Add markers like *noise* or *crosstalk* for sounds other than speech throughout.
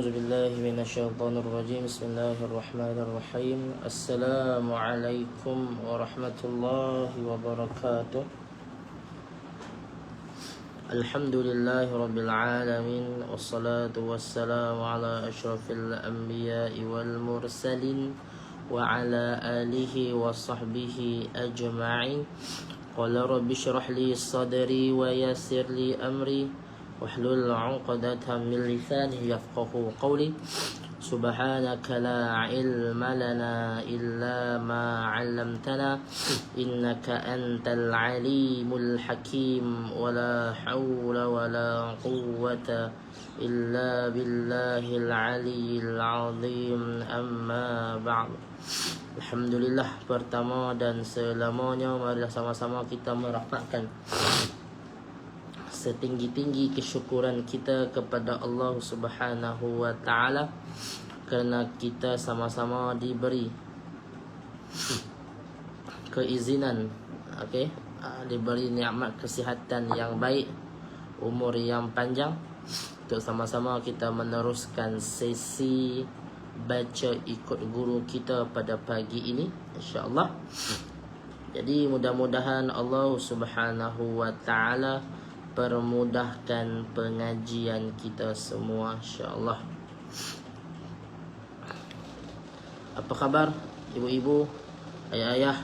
أعوذ بالله من الشيطان الرجيم. بسم الله الرحمن الرحيم. السلام عليكم ورحمة الله وبركاته. الحمد لله رب العالمين والصلاة والسلام على أشرف الأنبياء والمرسلين وعلى آله وصحبه أجمعين. قال رب اشرح لي صدري ويسر لي أمري. واحلل عقدة من لساني يفقه قولي سبحانك لا علم لنا إلا ما علمتنا إنك أنت العليم الحكيم ولا حول ولا قوة إلا بالله العلي العظيم أما بعد Alhamdulillah pertama dan selamanya marilah sama-sama kita merapatkan setinggi-tinggi kesyukuran kita kepada Allah Subhanahu wa taala kerana kita sama-sama diberi keizinan okey? Ah, diberi nikmat kesihatan yang baik umur yang panjang. Untuk sama-sama kita meneruskan sesi baca ikut guru kita pada pagi ini insya-Allah. Jadi mudah-mudahan Allah Subhanahu wa taala permudahkan pengajian kita semua insya-Allah. Apa khabar ibu-ibu, ayah-ayah,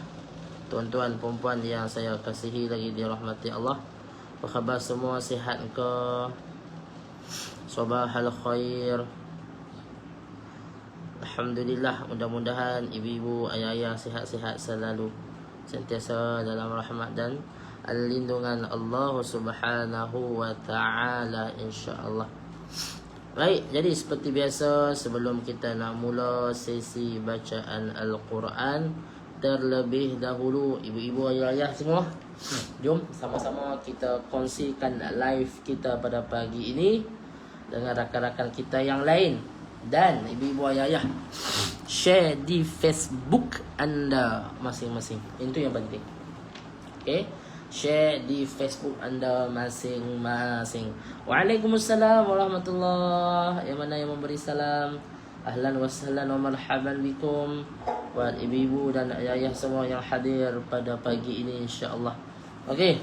tuan-tuan, puan-puan yang saya kasihi lagi dirahmati Allah? Apa khabar semua sihat ke? Sabahal khair. Alhamdulillah mudah-mudahan ibu-ibu, ayah-ayah sihat-sihat selalu sentiasa dalam rahmat dan lindungan Allah Subhanahu wa taala insya-Allah. Baik, jadi seperti biasa sebelum kita nak mula sesi bacaan Al-Quran terlebih dahulu ibu-ibu ayah-ayah semua jom sama-sama kita kongsikan live kita pada pagi ini dengan rakan-rakan kita yang lain dan ibu-ibu ayah-ayah share di Facebook anda masing-masing. Itu yang penting. Okay? Share di Facebook anda masing-masing. Waalaikumsalam warahmatullahi Yang mana yang memberi salam? Ahlan wa sahlan wa marhaban bikum Buat ibu-ibu dan ayah-ayah semua yang hadir pada pagi ini insya-Allah. Okey.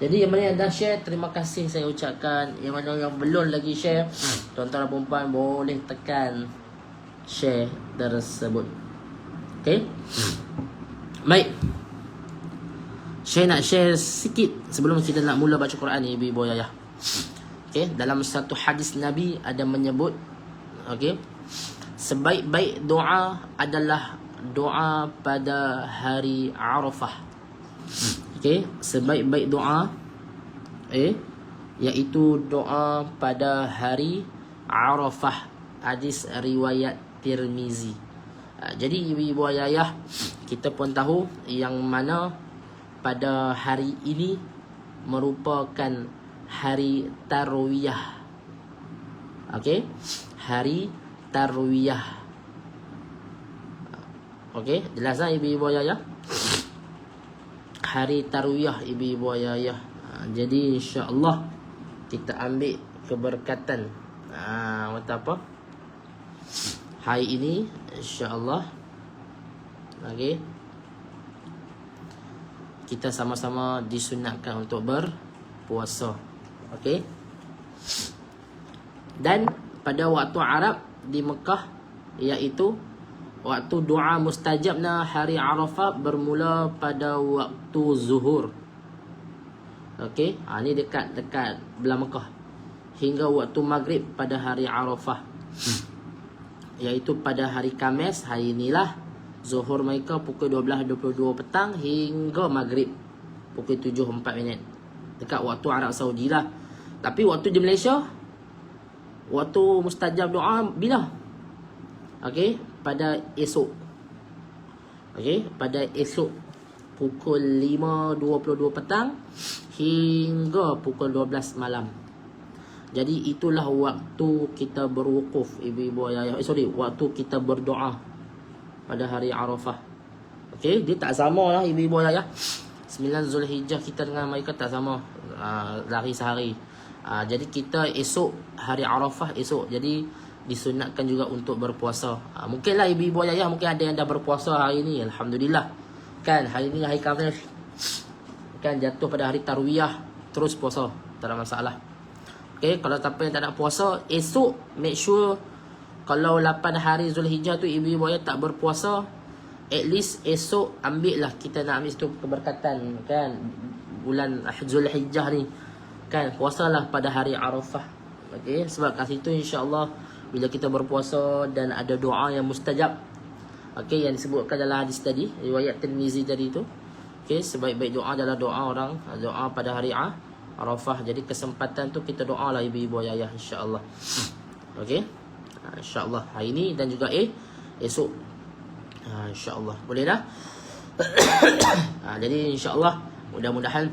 Jadi yang mana yang dah share terima kasih saya ucapkan. Yang mana yang belum lagi share, tuan-tuan dan puan boleh tekan share tersebut. Okey. Baik. Saya nak share sikit sebelum kita nak mula baca Quran ni ibu-ibu ayah. Okey, dalam satu hadis Nabi ada menyebut okey, sebaik-baik doa adalah doa pada hari Arafah. Okey, sebaik-baik doa eh iaitu doa pada hari Arafah. Hadis riwayat Tirmizi. Ah, jadi ibu-ibu ayah kita pun tahu yang mana pada hari ini merupakan hari tarwiyah. Okey, hari tarwiyah. Okey, jelas tak ibu-ibu ayah? Hari tarwiyah ibu-ibu ayah. Ha, jadi insya-Allah kita ambil keberkatan. Ah, ha, apa? Hari ini insya-Allah. Okey kita sama-sama disunatkan untuk berpuasa. Okey. Dan pada waktu Arab di Mekah iaitu waktu doa mustajabna hari Arafah bermula pada waktu zuhur. Okey, ha, ini dekat dekat belah Mekah. Hingga waktu maghrib pada hari Arafah. Iaitu pada hari Kamis, hari inilah Zuhur mereka pukul 12.22 petang hingga maghrib pukul 7.4 minit. Dekat waktu Arab Saudi lah. Tapi waktu di Malaysia, waktu mustajab doa bila? Okey, pada esok. Okey, pada esok pukul 5.22 petang hingga pukul 12 malam. Jadi itulah waktu kita berwukuf ibu-ibu ayah. Eh, sorry, waktu kita berdoa pada hari Arafah. Okey, dia tak sama lah ibu-ibu ayah. 9 Zulhijjah kita dengan mereka tak sama. Uh, lari sehari. Uh, jadi kita esok hari Arafah esok. Jadi disunatkan juga untuk berpuasa. Uh, mungkinlah ibu-ibu ayah mungkin ada yang dah berpuasa hari ni. Alhamdulillah. Kan hari ni hari Khamis. Kan jatuh pada hari Tarwiyah terus puasa. Tak ada masalah. Okay, kalau siapa yang tak nak puasa, esok make sure kalau 8 hari Zulhijjah tu ibu-ibu ayah tak berpuasa, at least esok ambil lah kita nak ambil tu keberkatan kan? Bulan Zulhijjah ni. Kan? Puasalah pada hari Arafah. Okey? Sebab kat situ insya-Allah bila kita berpuasa dan ada doa yang mustajab. Okey? Yang disebutkan dalam hadis tadi riwayat Tirmizi tadi tu. Okey? Sebaik-baik doa adalah doa orang. Doa pada hari Arafah. Jadi kesempatan tu kita doa lah ibu-ibu ayah insya-Allah. Okey insya-Allah hari ni dan juga eh esok. Ha, insya-Allah. Boleh dah? Ha, *coughs* jadi insya-Allah mudah-mudahan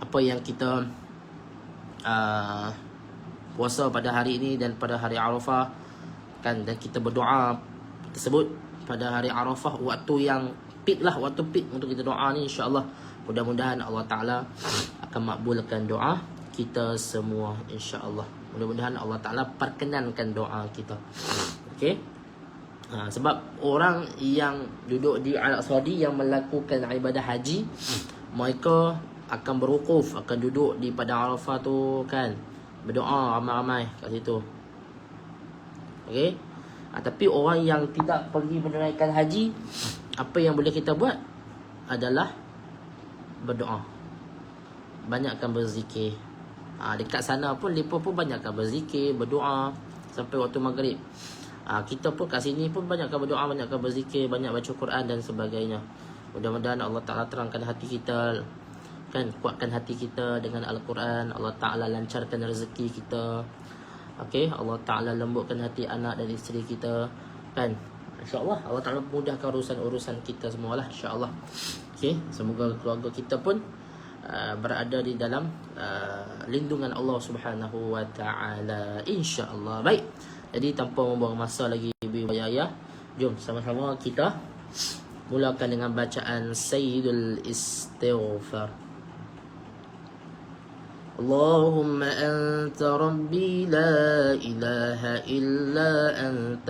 apa yang kita uh, puasa pada hari ini dan pada hari Arafah kan dan kita berdoa tersebut pada hari Arafah waktu yang peak lah waktu peak untuk kita doa ni insyaallah. Mudah-mudahan Allah Taala akan makbulkan doa kita semua insyaallah mudah-mudahan Allah Taala perkenankan doa kita. Okey? Ha, sebab orang yang duduk di Arab Saudi yang melakukan ibadah haji mereka akan berwukuf akan duduk di padang Arafah tu kan. Berdoa ramai-ramai kat situ. Okey? Ha, tapi orang yang tidak pergi menunaikan haji apa yang boleh kita buat? Adalah berdoa. Banyakkan berzikir ha, dekat sana pun lepa pun banyakkan berzikir berdoa sampai waktu maghrib. Ha, kita pun kat sini pun banyakkan berdoa banyakkan berzikir banyak baca Quran dan sebagainya. Mudah-mudahan Allah Taala terangkan hati kita kan kuatkan hati kita dengan al-Quran. Allah Taala lancarkan rezeki kita. Okey Allah Taala lembutkan hati anak dan isteri kita kan. Insyaallah Allah Taala mudahkan urusan-urusan kita semualah insyaallah. Okey semoga keluarga kita pun uh, berada di dalam uh, lindungan Allah Subhanahu wa taala insyaallah baik jadi tanpa membuang masa lagi ibu ayah jom sama-sama kita mulakan dengan bacaan Sayyidul Istighfar اللهم أنت ربي لا إله إلا أنت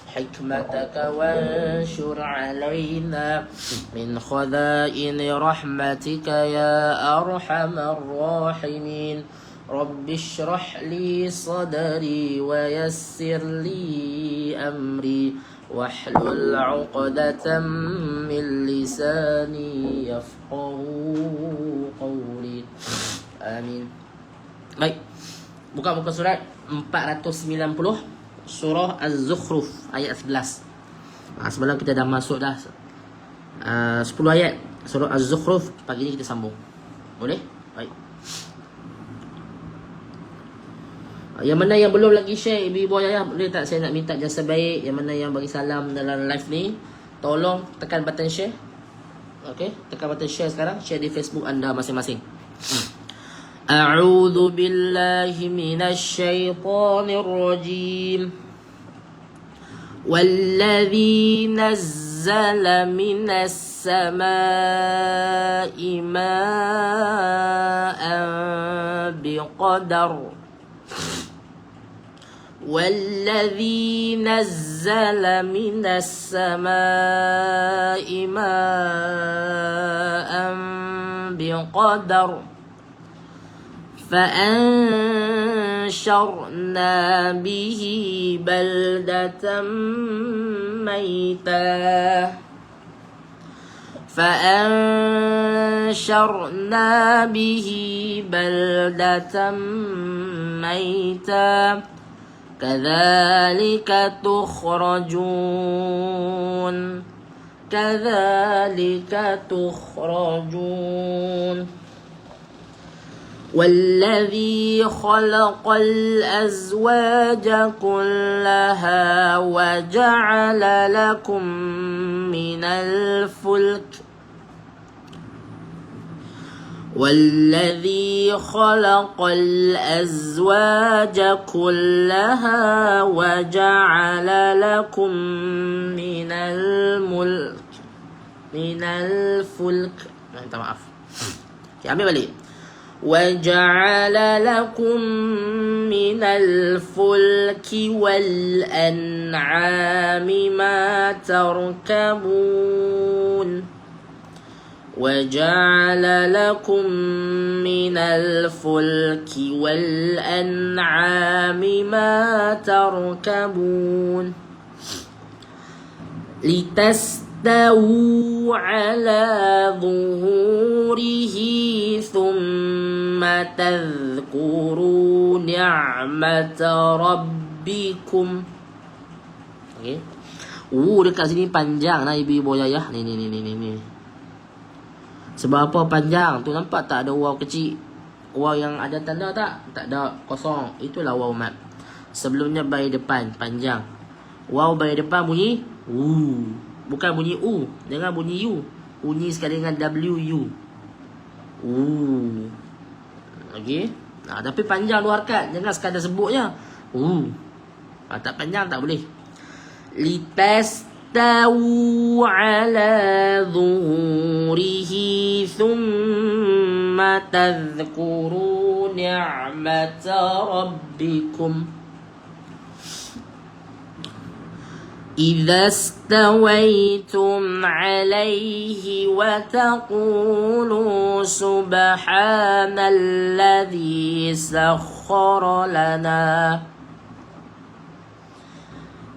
حكمتك وانشر علينا من خزائن رحمتك يا أرحم الراحمين. رب اشرح لي صدري ويسر لي أمري. واحلل عقدة من لساني يفقه قولي. آمين. Baik, buka muka surat 490 surah Az-Zukhruf ayat 11. Ha, sebelum kita dah masuk dah uh, 10 ayat surah Az-Zukhruf pagi ni kita sambung. Boleh? Baik. Yang mana yang belum lagi share ibu-ibu ayah boleh tak saya nak minta jasa baik yang mana yang bagi salam dalam live ni tolong tekan button share. Okey, tekan button share sekarang, share di Facebook anda masing-masing. A'udzu billahi minasy syaithanir rajim. والذي نزل من السماء ماء بقدر والذي نزل من السماء ماء بقدر فأنشرنا به بلدة ميتا. فأنشرنا به بلدة ميتا. كذلك تخرجون. كذلك تخرجون. والذي خلق الأزواج كلها وجعل لكم من الفلك والذي خلق الأزواج كلها وجعل لكم من الملك من الفلك. أنت maaf okay, ambil balik وجعل لكم من الفلك والأنعام ما تركبون وجعل لكم من الفلك والأنعام ما تركبون لتستووا على ظهوره ثم تذكروا نعمة ربكم Okay. Uh, dekat sini panjang lah ibu-ibu ayah. Ni, ni, ni, ni, ni, ni. Sebab apa panjang? Tu nampak tak ada waw kecil? Waw yang ada tanda tak? Tak ada. Kosong. Itulah waw map. Sebelumnya by depan. Panjang. Waw by depan bunyi U. Bukan bunyi U. Jangan bunyi U. Bunyi sekali dengan W, U. U. Okey. Nah, tapi panjang dua harkat. Jangan sekadar sebutnya. U. Ah, tak panjang tak boleh. لتستووا على ظهوره ثم تذكروا نعمة ربكم إذا استويتم عليه وتقولوا سبحان الذي سخر لنا.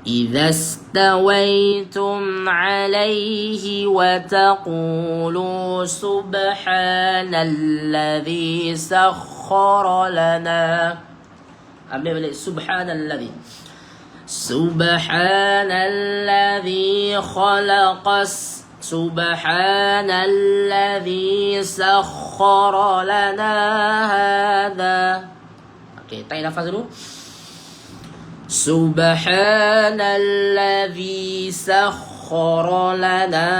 إذا استويتم عليه وتقولوا سبحان الذي سخر لنا. سبحان الذي. سبحان الذي خلق سبحان الذي سخر لنا هذا. Okey, tarik nafas dulu. سبحان الذي سخر لنا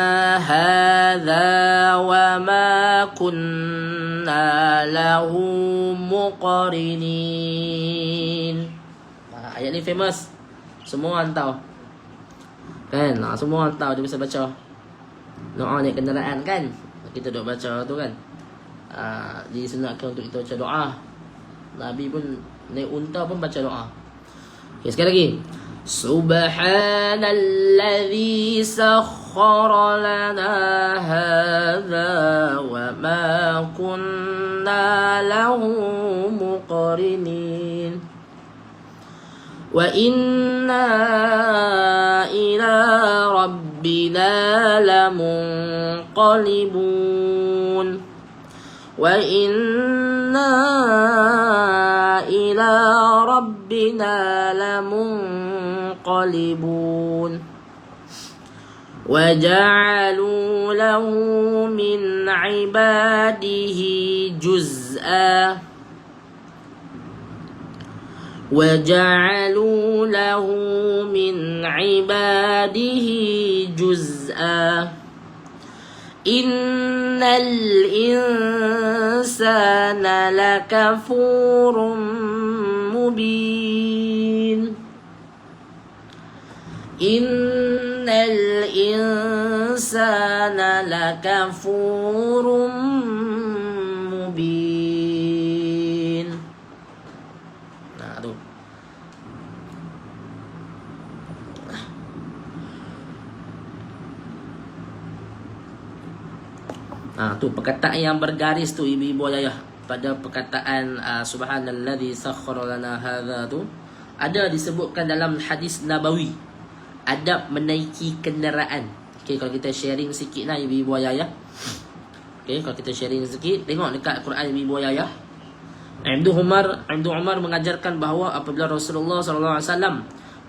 هذا وما كنا له مقرنين. ha, Ayat ni famous. Semua orang tahu Kan? Ha, semua orang tahu dia bisa baca Doa naik kenderaan kan? Kita duk baca tu kan? Ha, disunatkan untuk kita baca doa Nabi pun naik unta pun baca doa Okay, sekali lagi. Subhanalladzi sakhkhara lana hadza wa ma kunna lahu muqrinin. وإنا إلى ربنا لمنقلبون وإنا إلى ربنا لمنقلبون وجعلوا له من عباده جزءاً وجعلوا له من عباده جزءا. إن الإنسان لكفور مبين. إن الإنسان لكفور مبين Ha, tu perkataan yang bergaris tu ibu-ibu ayah pada perkataan uh, subhanalladzi sakhkhara lana hadza tu ada disebutkan dalam hadis nabawi adab menaiki kenderaan. Okey kalau kita sharing sikitlah ibu-ibu ayah. Okey kalau kita sharing sikit tengok dekat Quran ibu-ibu ayah. Ibnu Umar Ibnu Umar mengajarkan bahawa apabila Rasulullah sallallahu alaihi wasallam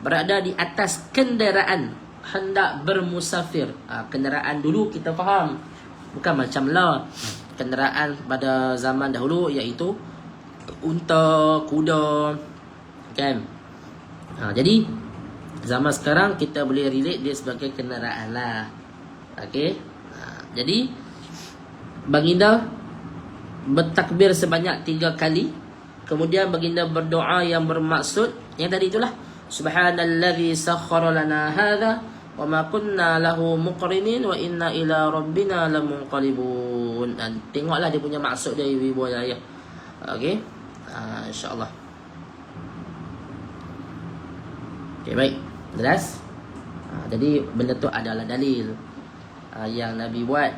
berada di atas kenderaan hendak bermusafir. Ha, kenderaan dulu kita faham bukan macam lah. Kenderaan pada zaman dahulu iaitu unta, kuda kan? Ha, jadi zaman sekarang kita boleh relate dia sebagai kenderaan lah. Ok ha, jadi baginda bertakbir sebanyak tiga kali. Kemudian baginda berdoa yang bermaksud yang tadi itulah subhanallazi sakhkhara lana hadha wa ma kunna lahu muqrinin wa inna ila rabbina lamunqalibun. Dan tengoklah dia punya maksud dia ibu dan ayah okey? Uh, insyaallah. Okey baik. Jelas? Uh, jadi benda tu adalah dalil uh, yang nabi buat.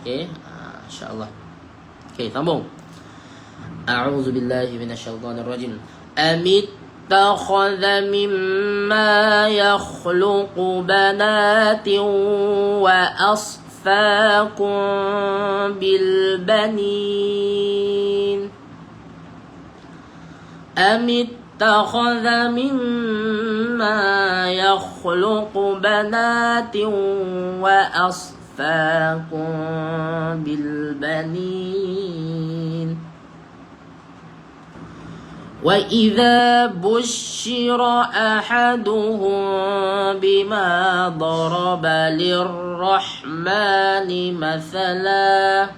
Okey? Uh, insyaallah. Okey sambung. A'udzu billahi minasyaitonir rajim amit اتخذ مما يخلق بنات وأصفاكم بالبنين أم اتخذ مما يخلق بنات وأصفاكم بالبنين وإذا بشر أحدهم بما ضرب للرحمن مثلا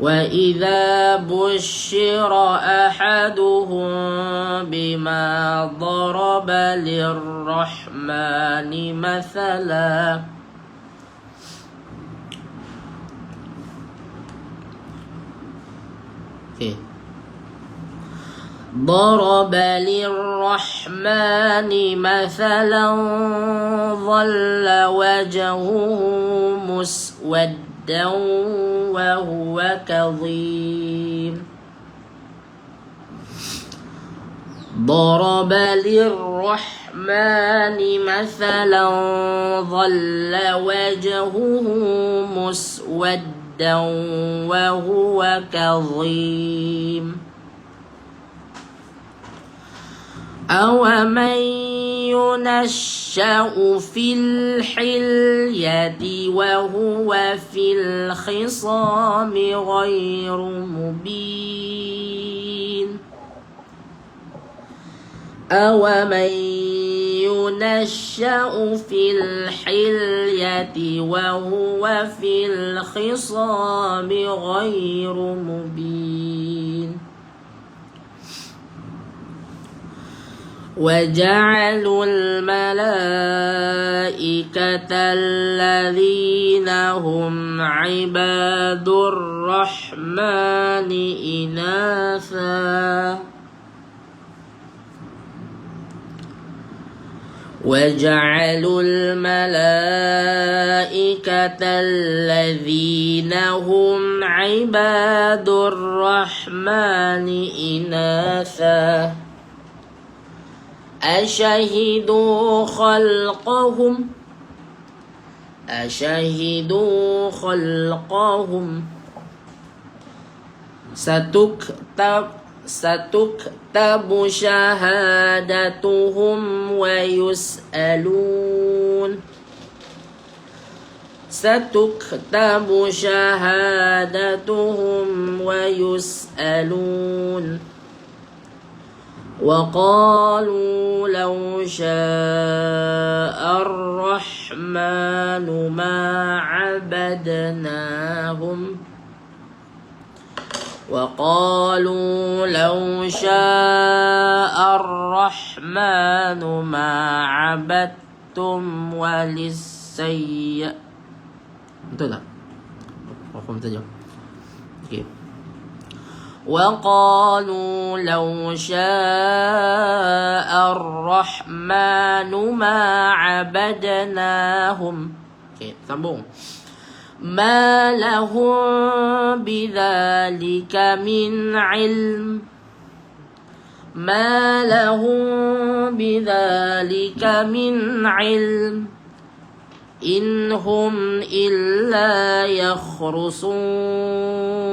وإذا بشر أحدهم بما ضرب للرحمن مثلا Okay. ضرب للرحمن مثلا ظل وجهه مسودا وهو كظيم. ضرب للرحمن مثلا ظل وجهه مسودا وهو كظيم. أومن ينشأ في الحلية وهو في الخصام غير مبين أومن ينشأ في الحلية وهو في الخصام غير مبين وجعلوا الملائكة الذين هم عباد الرحمن إناثا. وجعلوا الملائكة الذين هم عباد الرحمن إناثا. أشهدوا خلقهم؟ أشهدوا خلقهم. ستكتب ستكتب شهادتهم ويسألون. ستكتب شهادتهم ويسألون. وقالوا لو شاء الرحمن ما عبدناهم. وقالوا لو شاء الرحمن ما عبدتم وللسيئ. Betul. وقالوا لو شاء الرحمن ما عبدناهم. ما لهم بذلك من علم. ما لهم بذلك من علم. إن هم إلا يخرصون.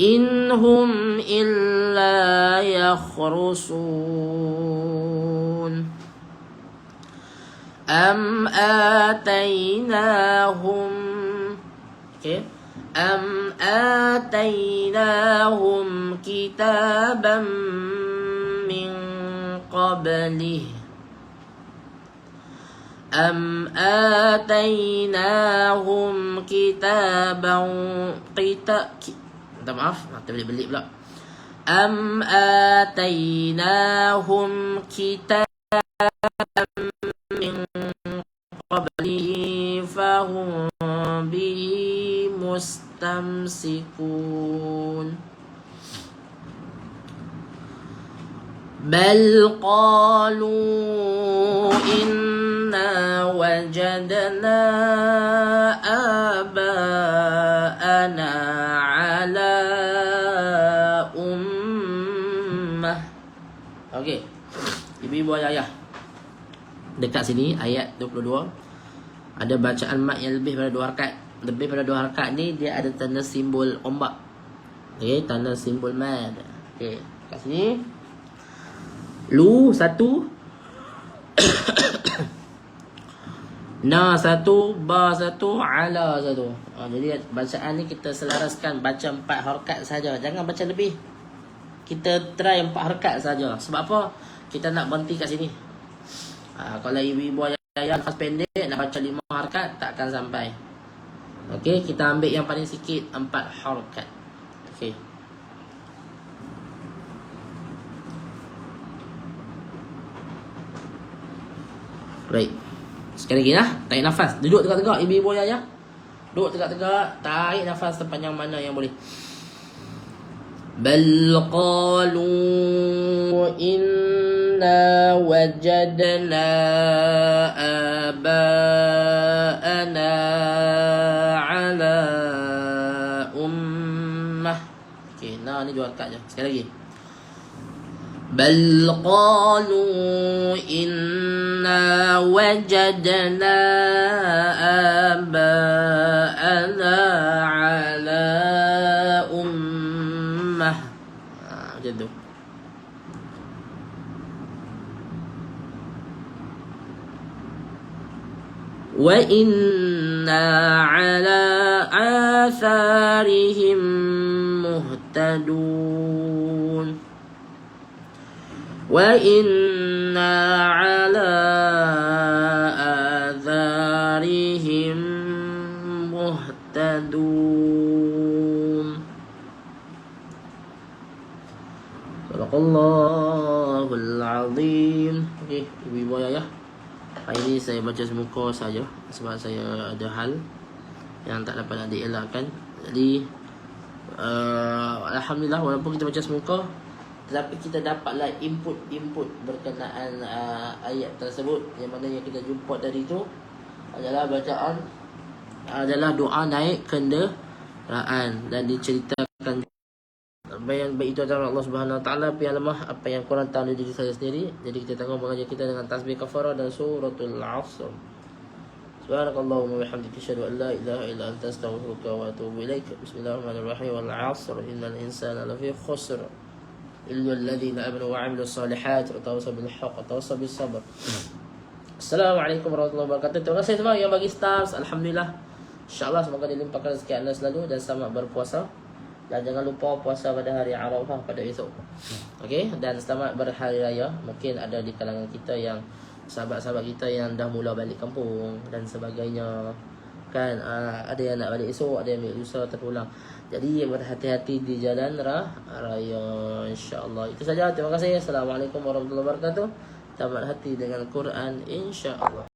إن هم إلا يخرصون أم آتيناهم أم آتيناهم كتابا من قبله أم آتيناهم كتابا كتاب minta maaf terbelit-belit pula am atainahum kitaban min qablihi fahum bihi mustamsikun بل قالوا إنا وجدنا آباءنا Ibu-ibu ayah. Dekat sini ayat 22 ada bacaan mat yang lebih pada dua rakaat. Lebih pada dua rakaat ni dia ada tanda simbol ombak. Okey, tanda simbol mad. Okey, kat sini Lu satu *coughs* Na satu Ba satu Ala satu ha, Jadi bacaan ni kita selaraskan Baca empat harkat saja Jangan baca lebih Kita try empat harkat saja Sebab apa? Kita nak berhenti kat sini ha, Kalau ibu-ibu ayah Nafas pendek Nak baca lima harkat Takkan sampai Okey, kita ambil yang paling sikit Empat harkat Okey Baik. Sekali lagi lah. Tarik nafas. Duduk tegak-tegak ibu-ibu ayah. Duduk tegak-tegak. Tarik nafas sepanjang mana yang boleh. بل قالوا وجدنا آباءنا على أمة Okay, nah ni dua kat je. Sekali lagi. بل قالوا إنا وجدنا آباءنا على أمة جدو وإنا على آثارهم مهتدون وإنا على آثارهم مهتدون صدق الله العظيم. ayah Hari ini saya baca semuka saja Sebab saya ada hal Yang tak dapat nak dielakkan. Jadi uh, Alhamdulillah walaupun kita baca semuka tetapi kita dapatlah input-input berkenaan uh, ayat tersebut. Yang mana yang kita jumpa dari itu adalah bacaan adalah doa naik kenderaan dan diceritakan bayan baik itu adalah Allah Subhanahu Wa Taala yang lemah apa yang kurang tahu diri saya sendiri jadi kita tengok mengajar kita dengan tasbih kafarah dan suratul asr Subhanakallahumma wa bihamdika asyhadu an la ilaha illa anta astaghfiruka wa atubu ilaik Bismillahirrahmanirrahim wal 'asr innal insana lafi khusr إلا الذين آمنوا وعملوا الصالحات وتواصوا بالحق وتواصوا بالصبر Assalamualaikum warahmatullahi wabarakatuh Terima kasih semua yang bagi stars Alhamdulillah InsyaAllah semoga dilimpahkan rezeki anda selalu Dan selamat berpuasa Dan jangan lupa puasa pada hari Arafah pada esok. Okey, dan selamat berhari raya. Mungkin ada di kalangan kita yang sahabat-sahabat kita yang dah mula balik kampung dan sebagainya. Kan uh, ada yang nak balik esok, ada yang balik lusa terpulang. Jadi berhati-hati di jalan rah raya insya-Allah. Itu saja. Terima kasih. Assalamualaikum warahmatullahi wabarakatuh. Tamat hati dengan Quran insya-Allah.